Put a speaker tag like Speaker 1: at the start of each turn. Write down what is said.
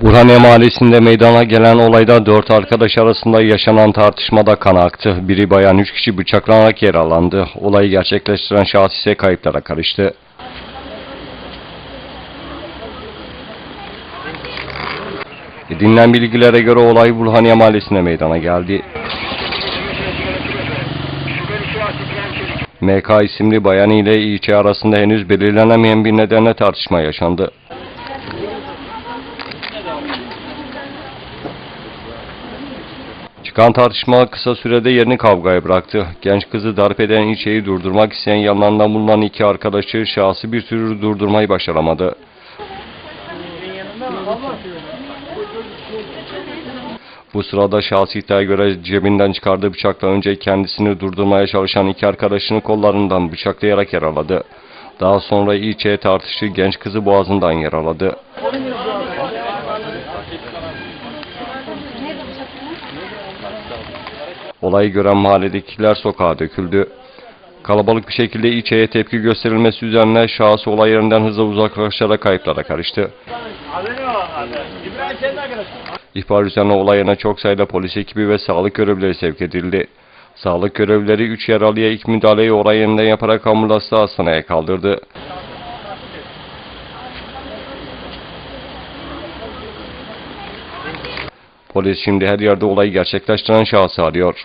Speaker 1: Burhaniye Mahallesi'nde meydana gelen olayda dört arkadaş arasında yaşanan tartışmada kan aktı. Biri bayan üç kişi bıçaklanarak yaralandı. Olayı gerçekleştiren şahıs ise kayıplara karıştı. Edinilen bilgilere göre olay Burhaniye Mahallesi'nde meydana geldi. MK isimli bayan ile İÇ arasında henüz belirlenemeyen bir nedenle tartışma yaşandı. Çıkan tartışma kısa sürede yerini kavgaya bıraktı. Genç kızı darp eden İÇ'yi durdurmak isteyen yanlarında bulunan iki arkadaşı şahsı bir türlü durdurmayı başaramadı. Bu sırada şahsi iddiaya göre cebinden çıkardığı bıçakla önce kendisini durdurmaya çalışan iki arkadaşını kollarından bıçaklayarak yaraladı. Daha sonra İÇ'ye tartıştığı genç kızı boğazından yaraladı. Olayı gören mahalledekiler sokağa döküldü. Kalabalık bir şekilde İÇ'ye tepki gösterilmesi üzerine şahıs olay yerinden hızla uzaklaşarak kayıplara karıştı. İhbar üzerine olay çok sayıda polis ekibi ve sağlık görevlileri sevk edildi. Sağlık görevlileri 3 yaralıya ilk müdahaleyi olay yerinden yaparak ambulansla hastaneye kaldırdı. Polis şimdi her yerde olayı gerçekleştiren şahsı arıyor.